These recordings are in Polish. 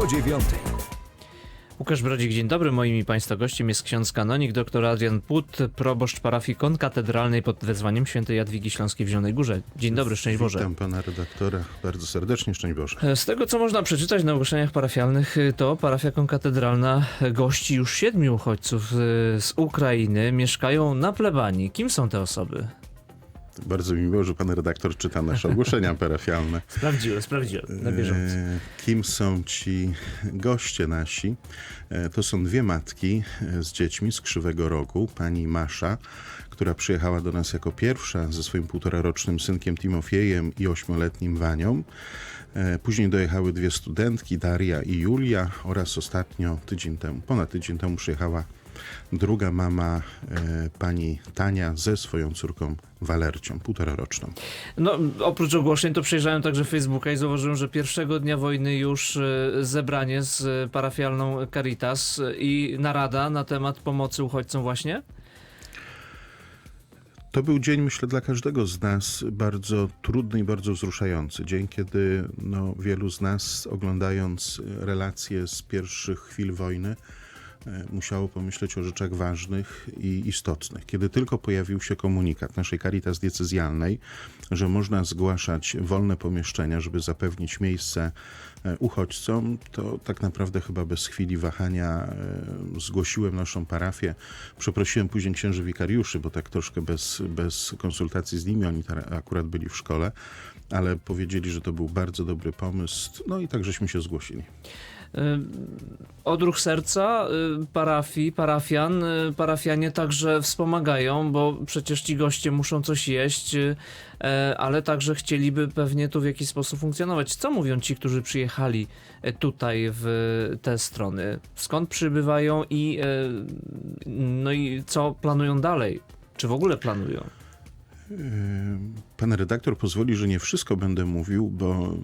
po dziewiątej. Łukasz Brodzik, dzień dobry. Moim i Państwa gościem jest ksiądz kanonik dr Adrian Put, proboszcz parafii konkatedralnej pod wezwaniem świętej Jadwigi Śląskiej w Zielonej Górze. Dzień dobry, szczęść Boże. Witam pana redaktora bardzo serdecznie, szczęść Boże. Z tego, co można przeczytać na ogłoszeniach parafialnych, to parafia konkatedralna gości już siedmiu uchodźców y, z Ukrainy. Mieszkają na plebanii. Kim są te osoby? Bardzo mi miło, że pan redaktor czyta nasze ogłoszenia parafialne. Sprawdziłem, sprawdziłem, na bieżąco. E, Kim są ci goście nasi? E, To są dwie matki e, z dziećmi z Krzywego Rogu. Pani Masza, która przyjechała do nas jako pierwsza ze swoim półtorarocznym synkiem Timofiejem i ośmioletnim Wanią. Później dojechały dwie studentki, Daria i Julia oraz ostatnio, tydzień temu, ponad tydzień temu przyjechała druga mama, e, pani Tania ze swoją córką Walercią, półtoraroczną. No, oprócz ogłoszeń to przejrzałem także Facebooka i zauważyłem, że pierwszego dnia wojny już e, zebranie z parafialną Caritas i narada na temat pomocy uchodźcom właśnie. To był dzień, myślę, dla każdego z nas bardzo trudny i bardzo wzruszający. Dzień, kiedy no, wielu z nas, oglądając relacje z pierwszych chwil wojny, musiało pomyśleć o rzeczach ważnych i istotnych. Kiedy tylko pojawił się komunikat naszej Caritas diecezjalnej, że można zgłaszać wolne pomieszczenia, żeby zapewnić miejsce e, uchodźcom, to tak naprawdę chyba bez chwili wahania e, zgłosiłem naszą parafię. Przeprosiłem później księży wikariuszy, bo tak troszkę bez, bez konsultacji z nimi, oni akurat byli w szkole, ale powiedzieli, że to był bardzo dobry pomysł, no i tak żeśmy się zgłosili. Odruch serca parafii, parafian, y, parafianie także wspomagają, bo przecież ci goście muszą coś jeść, y, e, ale także chcieliby pewnie tu w jakiś sposób funkcjonować. Co mówią ci, którzy przyjechali e, tutaj w te strony? Skąd przybywają i, e, no i co planują dalej? Czy w ogóle planują? Pan redaktor pozwoli, że nie wszystko będę mówił, bo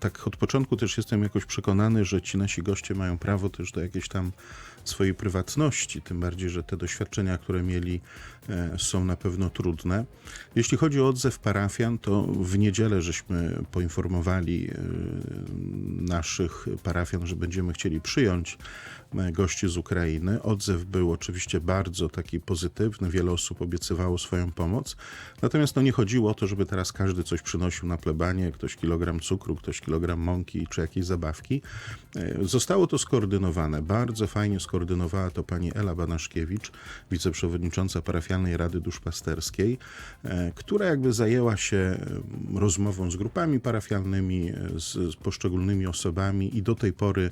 tak od początku też jestem jakoś przekonany, że ci nasi goście mają prawo też do jakiejś tam swojej prywatności, tym bardziej, że te doświadczenia, które mieli, są na pewno trudne. Jeśli chodzi o odzew parafian, to w niedzielę żeśmy poinformowali e, naszych parafian, że będziemy chcieli przyjąć e, gości z Ukrainy. Odzew był oczywiście bardzo taki pozytywny, wiele osób obiecywało swoją pomoc. Natomiast no nie chodziło o to, żeby teraz każdy coś przynosił na plebanie, ktoś kilogram cukru, ktoś kilogram mąki czy jakieś zabawki. E, Zostało to skoordynowane. Bardzo fajnie skoordynowała to pani Ela Banaszkiewicz, wiceprzewodnicząca parafialnej Rady Duszpasterskiej, e, która jakby zajęła się e, rozmową z grupami parafialnymi, e, z, poszczególnymi osobami i do tej pory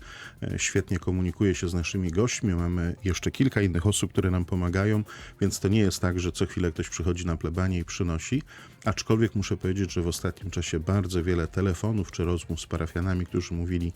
świetnie komunikuje się z naszymi gośćmi. Mamy jeszcze kilka innych osób, które nam pomagają, więc to nie jest tak, że co chwilę ktoś przychodzi na plebanie i przynosi. Aczkolwiek muszę powiedzieć, że w ostatnim czasie bardzo wiele telefonów czy rozmów z parafianami, którzy mówili,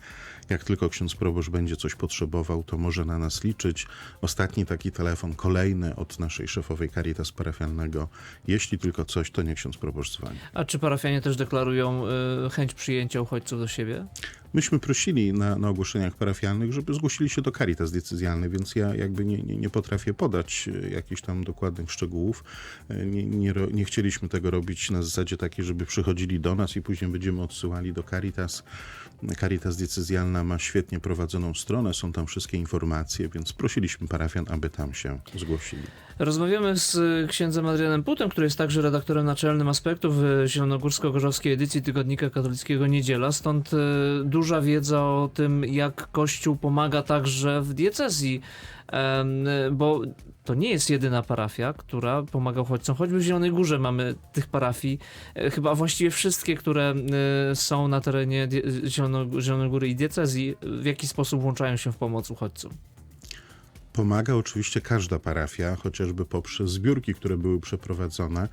jak tylko ksiądz proboszcz będzie coś potrzebował, to może na nas liczyć. Ostatni taki telefon, kolejny od naszej szefowej Caritas parafialnego. Jeśli tylko coś, to nie ksiądz proboszcz. A czy parafianie też deklarują y, chęć przyjęcia uchodźców do siebie? Myśmy prosili na, na ogłoszeniach parafialnych, żeby zgłosili się do Caritas decyzjalnej, więc ja jakby nie, nie, nie potrafię podać e, jakichś tam dokładnych szczegółów. E, Nie, nie, nie chcieliśmy tego robić na zasadzie takiej, żeby przychodzili do nas i później będziemy odsyłali do Caritas. Caritas decyzjalna ma świetnie prowadzoną stronę, są tam wszystkie informacje, więc prosiliśmy parafian, aby tam się zgłosili. Rozmawiamy z y, księdzem Adrianem Putem, który jest także redaktorem naczelnym aspektów zielonogórsko-gorzowskiej edycji Tygodnika Katolickiego Niedziela, stąd y, duża wiedza o tym, jak Kościół pomaga także w diecezji, bo to nie jest jedyna parafia, która pomaga uchodźcom. Choćby w Zielonej Górze mamy tych parafii, e, chyba właściwie wszystkie, które y, są na terenie Zielonej Góry i diecezji, w jaki sposób włączają się w pomoc uchodźcom. Pomaga oczywiście każda parafia, chociażby poprzez zbiórki, które były przeprowadzone.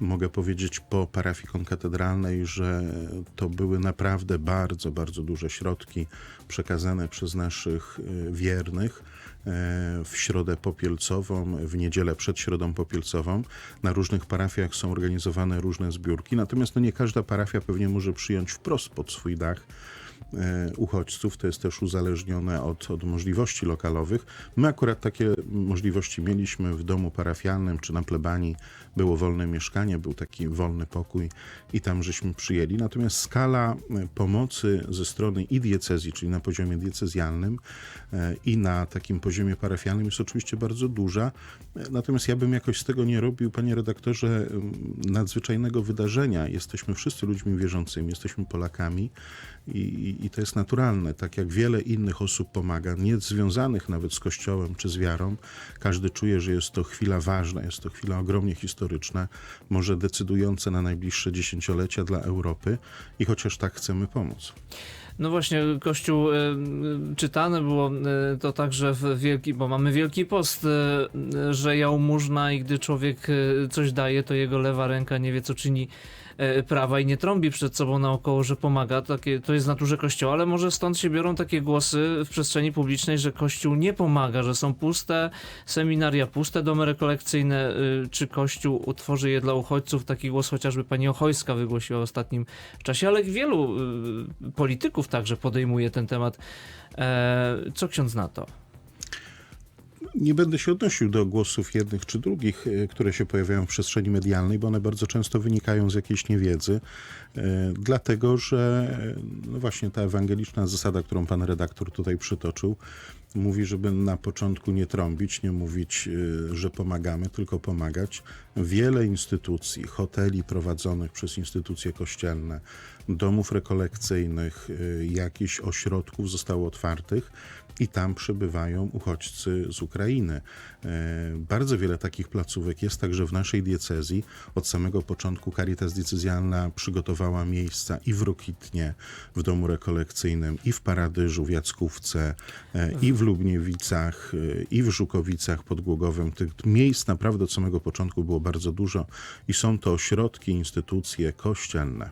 Mogę powiedzieć po parafii konkatedralnej, że to były naprawdę bardzo, bardzo duże środki przekazane przez naszych e, wiernych e, w środę popielcową, w niedzielę przed środą popielcową. Na różnych parafiach są organizowane różne zbiórki, natomiast no nie każda parafia pewnie może przyjąć wprost pod swój dach uchodźców. To jest też uzależnione od, od możliwości lokalowych. My akurat takie możliwości mieliśmy w domu parafialnym czy na plebanii. Było wolne mieszkanie, był taki wolny pokój i tam żeśmy przyjęli. Natomiast skala e, pomocy ze strony i diecezji, czyli na poziomie diecezjalnym e, i na takim poziomie parafialnym jest oczywiście bardzo duża. E, Natomiast ja bym jakoś z tego nie robił, panie redaktorze, nadzwyczajnego wydarzenia. Jesteśmy wszyscy ludźmi wierzącymi, jesteśmy Polakami i, i, to jest naturalne. Tak jak wiele innych osób pomaga, nie związanych nawet z Kościołem czy z wiarą, każdy czuje, że jest to chwila ważna, jest to chwila ogromnie historyczna, może decydująca na najbliższe dziesięciolecia dla Europy i chociaż tak chcemy pomóc. No właśnie, Kościół, e, czytane było e, to także w Wielki, bo mamy Wielki Post, e, że jałmużna i gdy człowiek coś daje, to jego lewa ręka nie wie, co czyni prawa i nie trąbi przed sobą naokoło, że pomaga. Takie, to jest w naturze Kościoła, ale może stąd się biorą takie głosy w przestrzeni publicznej, że Kościół nie pomaga, że są puste seminaria, puste domy rekolekcyjne. e, Czy Kościół utworzy je dla uchodźców? Taki głos chociażby pani Ochojska wygłosiła w ostatnim czasie, ale wielu y, polityków także podejmuje ten temat. E, co ksiądz na to? Nie będę się odnosił do głosów jednych czy drugich, e, które się pojawiają w przestrzeni medialnej, bo one bardzo często wynikają z jakiejś niewiedzy, e, dlatego że e, no właśnie ta ewangeliczna zasada, którą pan redaktor tutaj przytoczył, mówi, żeby na początku nie trąbić, nie mówić, że pomagamy, tylko pomagać. Wiele instytucji, hoteli prowadzonych przez instytucje kościelne, domów rekolekcyjnych, jakichś ośrodków zostało otwartych i tam przebywają uchodźcy z Ukrainy. E, Bardzo wiele takich placówek jest także w naszej diecezji. Od samego początku Caritas Diecezjalna przygotowała miejsca i w Rokitnie, w domu rekolekcyjnym, i w Paradyżu, w Jackówce, e, i w Lubniewicach, e, i w Żukowicach pod Głogowem. Tych miejsc naprawdę od samego początku było bardzo dużo i są to ośrodki, instytucje kościelne.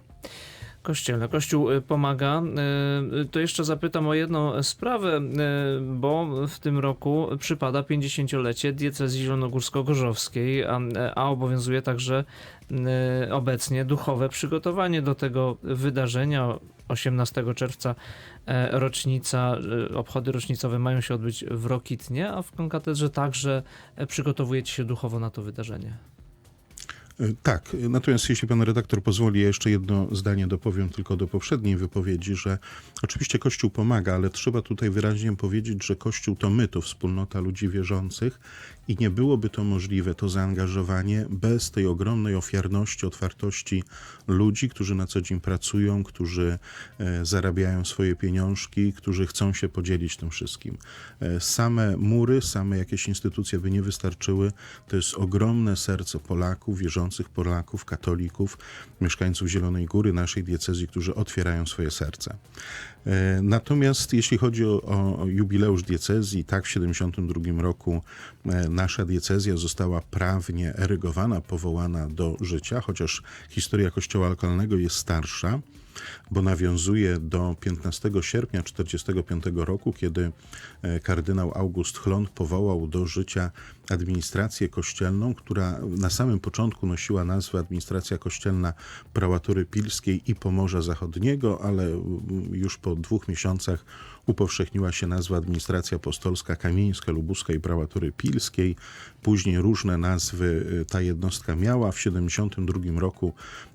Kościele. Kościół y, pomaga. Y, To jeszcze zapytam o jedną sprawę, y, bo w tym roku przypada 50-lecie diecezji zielonogórsko-gorzowskiej, a, a obowiązuje także obecnie duchowe przygotowanie do tego wydarzenia. 18 czerwca e, rocznica, y, obchody rocznicowe mają się odbyć w Rokitnie, a w Konkatedrze także e, przygotowujecie się duchowo na to wydarzenie. E, Tak, e, natomiast jeśli pan redaktor pozwoli, ja jeszcze jedno zdanie dopowiem tylko do poprzedniej wypowiedzi, że oczywiście Kościół pomaga, ale trzeba tutaj wyraźnie powiedzieć, że Kościół to my, to wspólnota ludzi wierzących i nie byłoby to możliwe, to zaangażowanie bez tej ogromnej ofiarności, otwartości ludzi, którzy na co dzień pracują, którzy e, zarabiają swoje pieniążki, którzy chcą się podzielić tym wszystkim. Same mury, same jakieś instytucje by nie wystarczyły. To jest ogromne serce Polaków, wierzących Polaków, katolików, mieszkańców Zielonej Góry, naszej diecezji, którzy otwierają swoje serce. E, Natomiast jeśli chodzi o, o jubileusz diecezji, tak w 72 roku e, nasza diecezja została prawnie erygowana, powołana do życia, chociaż historia kościoła lokalnego jest starsza, bo nawiązuje do 15 sierpnia 1945 roku, kiedy e, kardynał August Chlon powołał do życia administrację kościelną, która na samym początku nosiła nazwę Administracja Kościelna Prałatury Pilskiej i Pomorza Zachodniego, ale mm, już po dwóch miesiącach upowszechniła się nazwa Administracja Apostolska Kamieńska, Lubuska i Prałatury Pilskiej. Później różne nazwy y, ta jednostka miała. W 1972 roku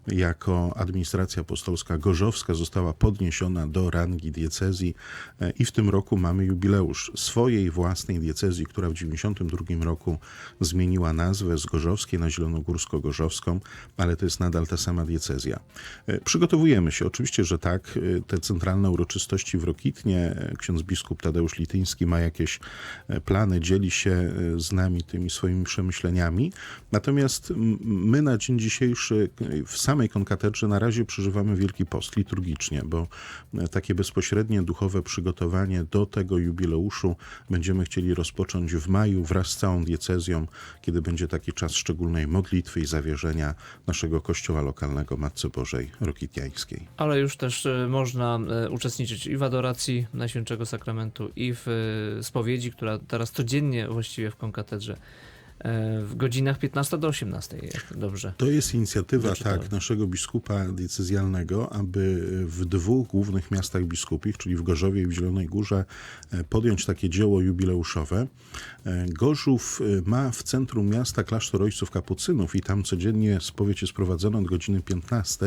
jako Administracja Apostolska Gorzowska została podniesiona do rangi diecezji e, i w tym roku mamy jubileusz swojej własnej diecezji, która w 1992 roku zmieniła nazwę z Gorzowskiej na Zielonogórsko-Gorzowską, ale to jest nadal ta sama diecezja. E, Przygotowujemy się, oczywiście, że tak. Te centralne uroczystości w Rokitnie, ksiądz biskup Tadeusz Lityński ma jakieś e, plany, dzieli się e, z nami tymi swoimi przemyśleniami. Natomiast my na dzień dzisiejszy e, w samej konkatedrze na razie przeżywamy Wielki Post liturgicznie, bo takie bezpośrednie duchowe przygotowanie do tego jubileuszu będziemy chcieli rozpocząć w maju wraz z całą diecezją, kiedy będzie taki czas szczególnej modlitwy i zawierzenia naszego kościoła lokalnego Matce Bożej Rokitiańskiej. Ale już też można uczestniczyć i w adoracji Najświętszego Sakramentu, i w e, spowiedzi, która teraz codziennie właściwie w konkatedrze w godzinach 15 do 18, jak dobrze. To jest inicjatywa tak, naszego biskupa decyzjalnego, aby w dwóch głównych miastach biskupich, czyli w Gorzowie i w Zielonej Górze, e, podjąć takie dzieło jubileuszowe. E, Gorzów e, ma w centrum miasta klasztor ojców kapucynów i tam codziennie spowiedź jest prowadzona od godziny 15.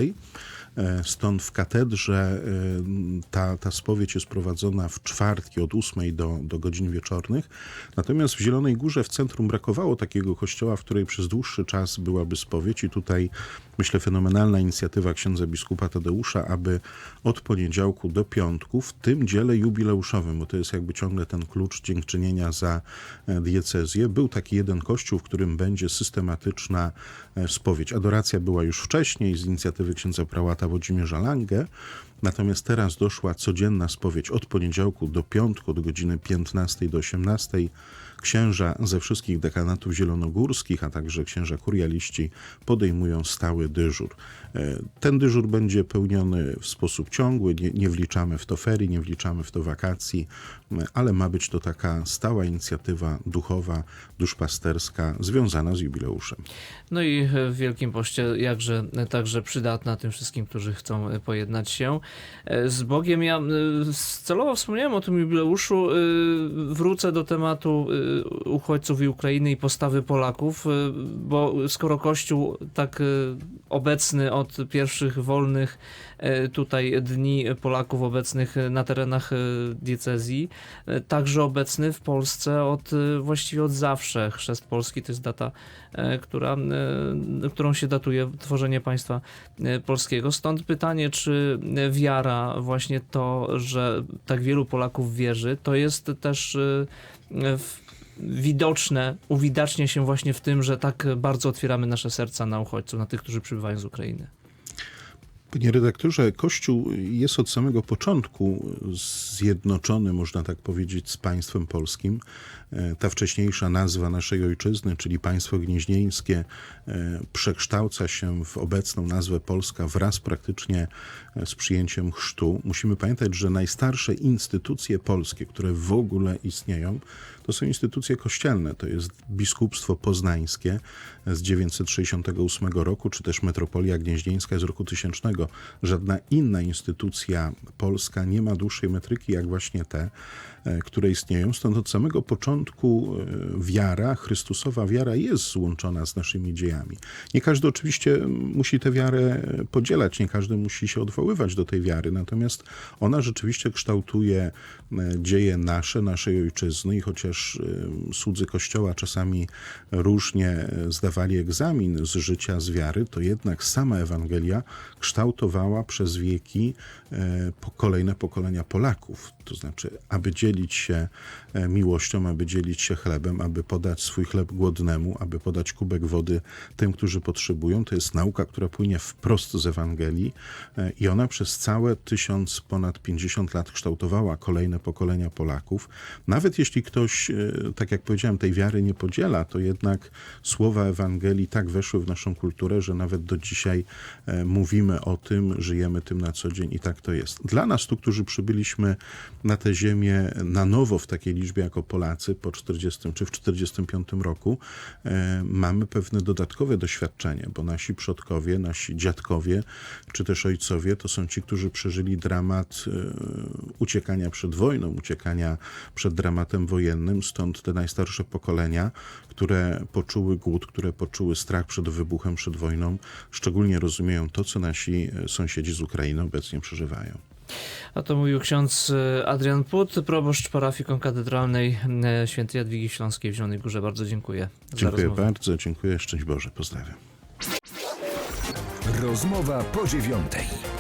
E, Stąd w katedrze e, ta, ta spowiedź jest prowadzona w czwartki od 8 do, do godzin wieczornych. Natomiast w Zielonej Górze w centrum brakowało takiego kościoła, w której przez dłuższy czas byłaby spowiedź i tutaj myślę fenomenalna inicjatywa księdza biskupa Tadeusza, aby od poniedziałku do piątku w tym dziele jubileuszowym, bo to jest jakby ciągle ten klucz dziękczynienia za e, diecezję, był taki jeden kościół, w którym będzie systematyczna e, spowiedź. Adoracja była już wcześniej z inicjatywy księdza prałata Włodzimierza Lange, Natomiast teraz doszła codzienna spowiedź od poniedziałku do piątku, od godziny 15 do 18. Księża ze wszystkich dekanatów zielonogórskich, a także księża kurialiści podejmują stały dyżur. E, Ten dyżur będzie pełniony w sposób ciągły, nie, nie wliczamy w to ferii, nie wliczamy w to wakacji, m, ale ma być to taka stała inicjatywa duchowa, duszpasterska związana z jubileuszem. No i w Wielkim Poście jakże także przydatna tym wszystkim, którzy chcą e, pojednać się e, z Bogiem. Ja e, celowo wspomniałem o tym jubileuszu. e, Wrócę do tematu e, uchodźców i Ukrainy i postawy Polaków, e, bo skoro Kościół tak e, obecny od pierwszych wolnych e, tutaj dni Polaków obecnych na terenach e, diecezji, e, także obecny w Polsce od e, właściwie od zawsze. Chrzest Polski to jest data, e, która, e, którą się datuje tworzenie państwa e, polskiego. Stąd pytanie, czy wiara, właśnie to, że tak wielu Polaków wierzy, to jest też w widoczne, uwidacznia się właśnie w tym, że tak bardzo otwieramy nasze serca na uchodźców, na tych, którzy przybywają z Ukrainy. Panie redaktorze, Kościół jest od samego początku zjednoczony, można tak powiedzieć, z państwem polskim. E, Ta wcześniejsza nazwa naszej ojczyzny, czyli państwo gnieźnieńskie, e, przekształca się w obecną nazwę Polska wraz praktycznie e, z przyjęciem chrztu. Musimy pamiętać, że najstarsze instytucje polskie, które w ogóle istnieją, to są instytucje kościelne. To jest biskupstwo poznańskie z 968 roku, czy też metropolia gnieźnieńska z roku 1000. Żadna inna instytucja polska nie ma dłuższej metryki jak właśnie te, e, które istnieją. Stąd od samego początku e, wiara, Chrystusowa wiara jest złączona z naszymi dziejami. Nie każdy oczywiście musi tę wiarę podzielać, nie każdy musi się odwoływać do tej wiary, natomiast ona rzeczywiście kształtuje e, dzieje nasze, naszej ojczyzny i chociaż słudzy Kościoła czasami różnie zdawali egzamin z życia, z wiary, to jednak sama Ewangelia kształtowała przez wieki e, kolejne pokolenia Polaków. To znaczy, aby dzielić się e, miłością, aby dzielić się chlebem, aby podać swój chleb głodnemu, aby podać kubek wody tym, którzy potrzebują. To jest nauka, która płynie wprost z Ewangelii e, i ona przez całe tysiąc, ponad 50 lat kształtowała kolejne pokolenia Polaków. Nawet jeśli ktoś, tak jak powiedziałem, tej wiary nie podziela, to jednak słowa Ewangelii tak weszły w naszą kulturę, że nawet do dzisiaj mówimy o tym, żyjemy tym na co dzień i tak to jest. Dla nas tu, którzy przybyliśmy na tę ziemię na nowo w takiej liczbie jako Polacy po 40 czy w 45 roku, e, mamy pewne dodatkowe doświadczenie, bo nasi przodkowie, nasi dziadkowie, czy też ojcowie, to są ci, którzy przeżyli dramat e, uciekania przed wojną, uciekania przed dramatem wojennym, stąd te najstarsze pokolenia, które poczuły głód, które poczuły strach przed wybuchem, przed wojną, szczególnie rozumieją to, co nasi e, sąsiedzi z Ukrainy obecnie przeżywają. A to mówił ksiądz e, Adrian Put, proboszcz parafii konkatedralnej e, świętej Jadwigi Śląskiej w Zielonej Górze. Bardzo dziękuję Dziękuję bardzo, dziękuję, szczęść Boże, pozdrawiam. Rozmowa po dziewiątej.